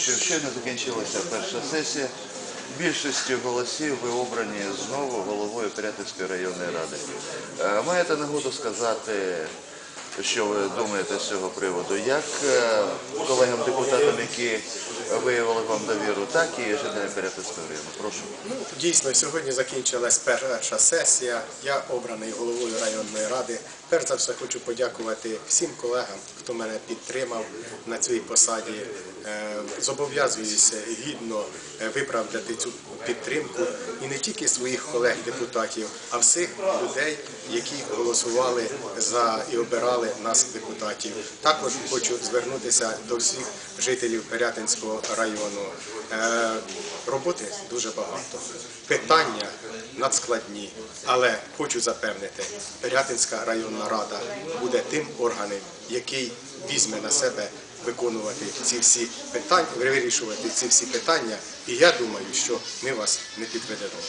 щойно закінчилася перша сесія. Більшістю голосів ви обрані знову головою Пирятинської районної ради. Е, Маєте нагоду сказати, що ви думаєте з цього приводу, як е, колегам-депутатам, які виявили вам довіру, так і жителям Пирятинського району. Прошу. Ну, дійсно, сьогодні закінчилась перша сесія. Я обраний головою районної ради. Перш за все хочу подякувати всім колегам, хто мене підтримав на цій посаді. Е, Зобов'язуюся гідно е, виправдати цю підтримку і не тільки своїх колег-депутатів, а всіх людей, які голосували за і обирали нас депутатів. Також хочу звернутися до всіх жителів Пирятинського району. Роботи дуже багато. Питання надскладні, але хочу запевнити, Пирятинська районна рада буде тим органом, який візьме на себе виконувати ці всі питання, вирішувати ці всі питання. І я думаю, що ми вас не підведемо.